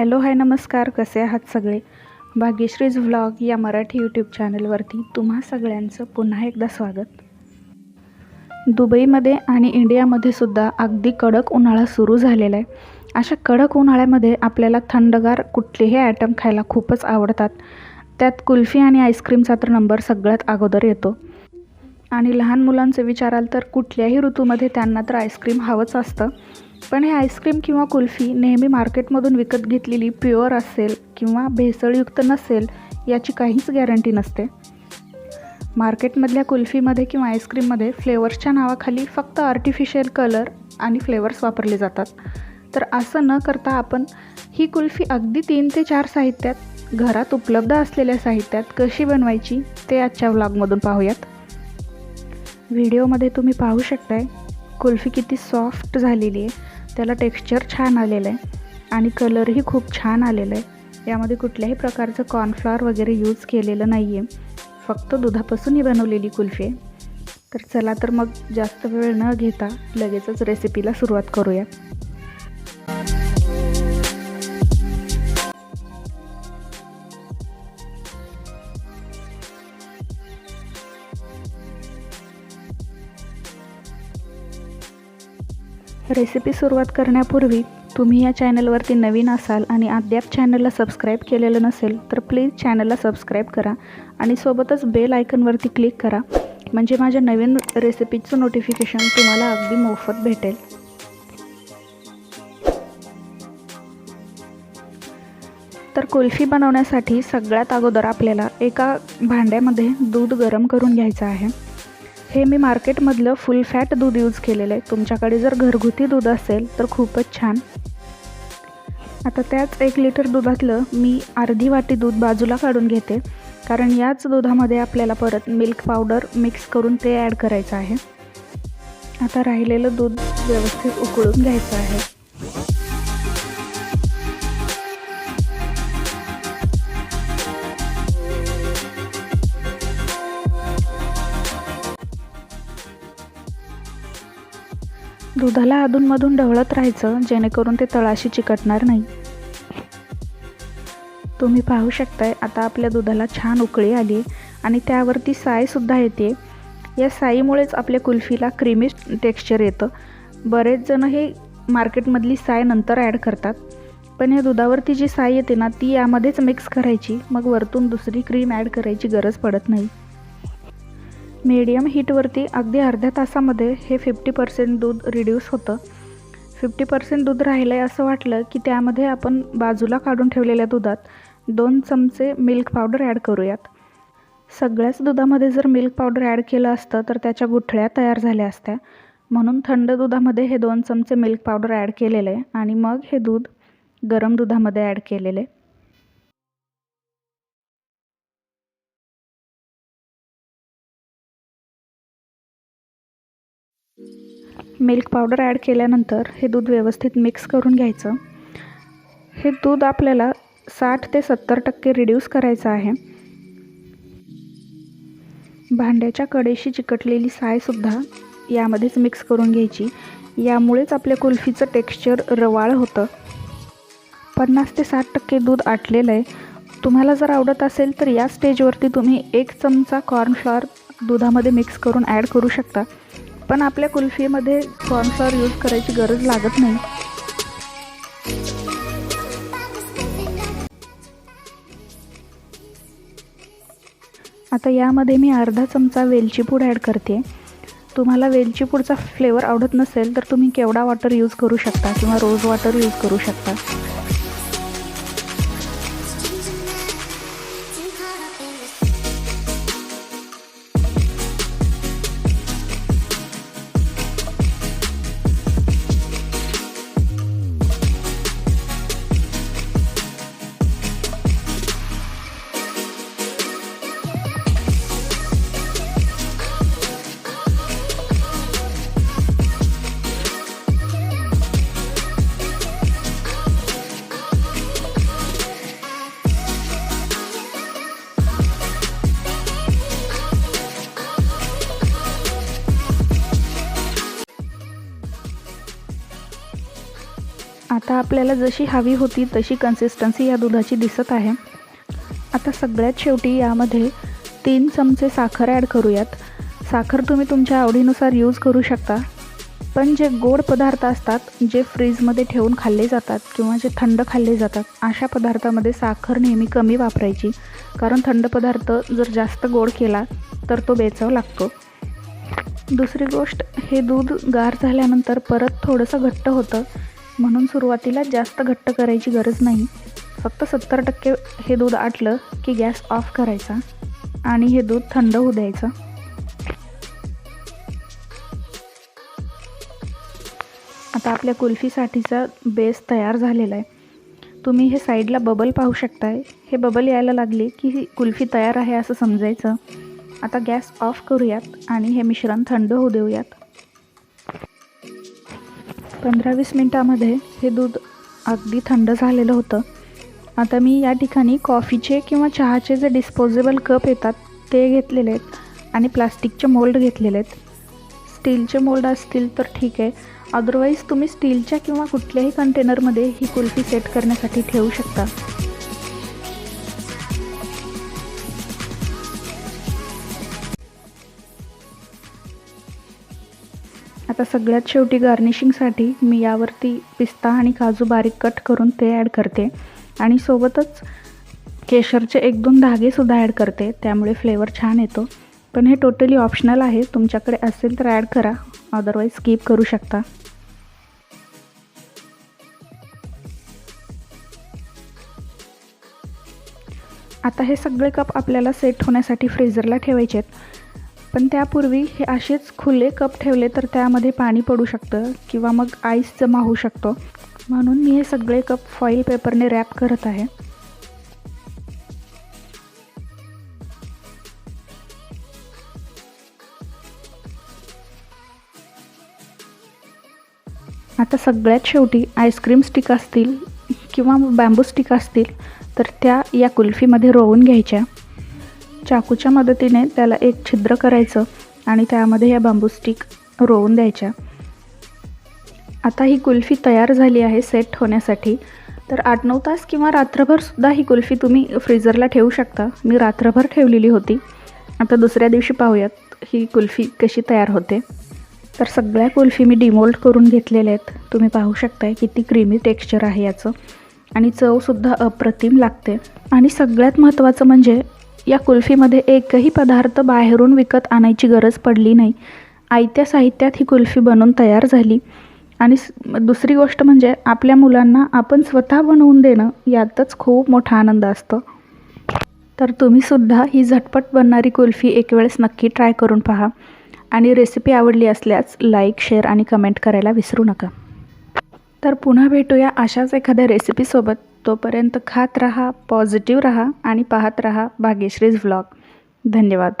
Hello hi नमस्कार. कसे आहात सगळे? भाग्यश्रीज व्लॉग या मराठी यूट्यूब चॅनलवरती तुम्हा सगळ्यांचं पुन्हा एकदा स्वागत. दुबईमध्ये आणि इंडियामध्ये सुद्धा अगदी कडक उन्हाळा सुरू झालेला आहे. अशा कडक उन्हाळ्यामध्ये आपल्याला थंडगार कुठलेही आयटम खायला खूपच आवडतात. त्यात कुल्फी आणि आईस्क्रीमचा तर नंबर सगळ्यात अगोदर येतो. आणि लहान मुलांचं विचाराल तर कुठल्याही ऋतूमध्ये त्यांना तर आईस्क्रीम हवंच असतं. पण हे आईस्क्रीम किंवा कुल्फी नेहमी मार्केटमधून विकत घेतलेली प्युअर असेल किंवा भेसळयुक्त नसेल याची काहीच गॅरंटी नसते. मार्केटमधल्या कुल्फीमध्ये किंवा आईस्क्रीममध्ये फ्लेवर्सच्या नावाखाली फक्त आर्टिफिशियल कलर आणि फ्लेवर्स वापरले जातात. तर असं न करता आपण ही कुल्फी अगदी तीन ते चार साहित्यात घरात उपलब्ध असलेल्या साहित्यात कशी बनवायची ते आजच्या व्लॉगमधून पाहूयात. व्हिडिओमध्ये तुम्ही पाहू शकताय कुल्फी किती सॉफ्ट झालेली आहे. त्याला टेक्स्चर छान आलेलं आहे आणि कलरही खूप छान आलेलं आहे यामध्ये कुठल्याही प्रकारचं कॉर्नफ्लॉवर वगैरे यूज केलेलं नाही आहे फक्त दुधापासून ही बनवलेली कुल्फी आहे. तर चला तर मग जास्त वेळ न घेता लगेचच रेसिपीला सुरुवात करूया. रेसिपी सुरुवात करण्यापूर्वी तुम्ही या चॅनलवरती नवीन असाल आणि अद्याप चॅनलला सबस्क्राईब केलेलं नसेल तर प्लीज चॅनलला सबस्क्राईब करा आणि सोबतच बेल आयकनवरती क्लिक करा म्हणजे माझ्या नवीन रेसिपीचं नोटिफिकेशन तुम्हाला अगदी मोफत भेटेल. तर कुल्फी बनवण्यासाठी सगळ्यात अगोदर आपल्याला एका भांड्यामध्ये दूध गरम करून घ्यायचं आहे. हे मी मार्केटमधलं फुल फॅट दूध यूज केलेलं आहे. तुमच्याकडे जर घरगुती दूध असेल तर खूपच छान. आता त्याच एक लिटर दुधातलं मी अर्धी वाटी दूध बाजूला काढून घेते. कारण याच दुधामध्ये आपल्याला परत मिल्क पावडर मिक्स करून ते ॲड करायचं आहे. आता राहिलेलं दूध व्यवस्थित उकळून घ्यायचं आहे. दुधाला अधूनमधून ढवळत राहायचं जेणेकरून ते तळाशी चिकटणार नाही. तुम्ही पाहू शकताय आता आपल्या दुधाला छान उकळी आली आणि त्यावरती सायसुद्धा येते. या साईमुळेच आपल्या कुल्फीला क्रीमी टेक्स्चर येतं. बरेच जण हे मार्केटमधली साय नंतर ॲड करतात. पण या दुधावरती जी साय येते ना ती यामध्येच मिक्स करायची. मग वरतून दुसरी क्रीम ॲड करायची गरज पडत नाही. मीडियम हीटवरती अगदी अर्ध्या तासामध्ये हे फिफ्टी पर्सेंट दूध रिड्यूस होतं. फिफ्टी पर्सेंट दूध राहिलं आहे असं वाटलं की त्यामध्ये आपण बाजूला काढून ठेवलेल्या दुधात दोन चमचे मिल्क पावडर ॲड करूयात. सगळ्याच दुधामध्ये जर मिल्क पावडर ॲड केलं असतं तर त्याच्या गुठळ्या तयार झाल्या असत्या. म्हणून थंड दुधामध्ये हे दोन चमचे मिल्क पावडर ॲड केलेलं आहे आणि मग हे दूध गरम दुधामध्ये ॲड केलेले. मिल्क पावडर ॲड केल्यानंतर हे दूध व्यवस्थित मिक्स करून घ्यायचं. हे दूध आपल्याला साठ ते सत्तर टक्के रिड्यूस करायचं आहे. भांड्याच्या कडेशी चिकटलेली सायसुद्धा यामध्येच मिक्स करून घ्यायची. यामुळेच आपल्या कुल्फीचं टेक्स्चर रवाळ होतं. पन्नास ते साठ टक्के दूध आटलेलं आहे. तुम्हाला जर आवडत असेल तर या स्टेजवरती तुम्ही एक चमचा कॉर्नफ्लॉवर दुधामध्ये मिक्स करून ॲड करू शकता. पण आपल्या कुल्फीमध्ये कॉर्नफ्लॉवर यूज करायची गरज लागत नाही. आता यामध्ये मी अर्धा चमचा वेलची पूड ॲड करते. तुम्हाला वेलची पूडचा फ्लेवर आवडत नसेल तर तुम्ही केवडा वॉटर यूज करू शकता किंवा रोज वॉटर यूज करू शकता. आता आपल्याला जशी हवी होती तशी कन्सिस्टन्सी या दुधाची दिसत आहे. आता सगळ्यात शेवटी यामध्ये तीन चमचे साखर ॲड करूयात. साखर तुम्ही तुमच्या आवडीनुसार यूज करू शकता. पण जे गोड पदार्थ असतात जे फ्रीजमध्ये ठेवून खाल्ले जातात किंवा जे थंड खाल्ले जातात अशा पदार्थामध्ये साखर नेहमी कमी वापरायची. कारण थंड पदार्थ जर जास्त गोड केला तर तो बेचव लागतो. दुसरी गोष्ट हे दूध गार झाल्यानंतर परत थोडंसं घट्ट होतं. म्हणून सुरुवातीला जास्त घट्ट करायची गरज नाही. फक्त सत्तर टक्के हे दूध आटलं की गॅस ऑफ करायचा आणि हे दूध थंड होऊ द्यायचं. आता आपल्या कुल्फीसाठीचा बेस तयार झालेला आहे. तुम्ही हे साईडला बबल पाहू शकताय. हे बबल यायला लागले की ही कुल्फी तयार आहे असं समजायचं. आता गॅस ऑफ करूयात आणि हे मिश्रण थंड होऊ देऊयात. पंधरा वीस मिनटामध्ये हे दूध अगदी थंड झालेलं होतं. आता मी या ठिकाणी कॉफीचे किंवा चहाचे जे डिस्पोजेबल कप येतात ते घेतलेले आहेत आणि प्लास्टिकचे मोल्ड घेतलेले आहेत. स्टीलचे मोल्ड असतील तर ठीक आहे. अदरवाईज तुम्ही स्टीलच्या किंवा कुठल्याही कंटेनरमध्ये ही कुल्फी सेट करण्यासाठी ठेवू शकता. आता सगळ्यात शेवटी गार्निशिंगसाठी मी यावरती पिस्ता आणि काजू बारीक कट करून ते ॲड करते. आणि सोबतच केशरचे एक दोन धागेसुद्धा ॲड करते त्यामुळे फ्लेवर छान येतो. पण हे टोटली ऑप्शनल आहे तुमच्याकडे असेल तर ॲड करा अदरवाईज स्किप करू शकता. आता हे सगळे कप आपल्याला सेट होण्यासाठी फ्रीझरला ठेवायचे आहेत पण त्यापूर्वी हे असेच खुले कप ठेवले तर त्यामध्ये पाणी पडू शकतं किंवा मग आईस जमा होऊ शकतो. म्हणून मी हे सगळे कप फॉईल पेपरने रॅप करत आहे. आता सगळ्यात शेवटी आईस्क्रीम स्टिक असतील किंवा बॅम्बू स्टिक असतील तर त्या या कुल्फीमध्ये रोवून घ्यायच्या. चाकूच्या मदतीने त्याला एक छिद्र करायचं आणि त्यामध्ये या बांबू स्टिक रोवून द्यायच्या. आता ही कुल्फी तयार झाली आहे सेट होण्यासाठी. तर आठ नऊ तास किंवा रात्रभरसुद्धा ही कुल्फी तुम्ही फ्रीजरला ठेवू शकता. मी रात्रभर ठेवलेली होती. आता दुसऱ्या दिवशी पाहूयात ही कुल्फी कशी तयार होते. तर सगळ्या कुल्फी मी डिमोल्ड करून घेतलेल्या आहेत. तुम्ही पाहू शकताय किती क्रीमी टेक्स्चर आहे याचं. आणि चवसुद्धा अप्रतिम लागते. आणि सगळ्यात महत्त्वाचं म्हणजे या कुल्फीमध्ये एकही पदार्थ बाहेरून विकत आणायची गरज पडली नाही. आयत्या साहित्यात ही कुल्फी बनवून तयार झाली. आणि दुसरी गोष्ट म्हणजे आपल्या मुलांना आपण स्वतः बनवून देणं यातच खूप मोठा आनंद असतो. तर तुम्हीसुद्धा ही झटपट बनणारी कुल्फी एक वेळेस नक्की ट्राय करून पहा. आणि रेसिपी आवडली असल्यास लाईक शेअर आणि कमेंट करायला विसरू नका. तर पुन्हा भेटूया अशाच एखाद्या रेसिपीसोबत. तोपर्यंत खात राहा पॉझिटिव्ह राहा आणि पाहत राहा भाग्यश्रीज व्लॉग धन्यवाद.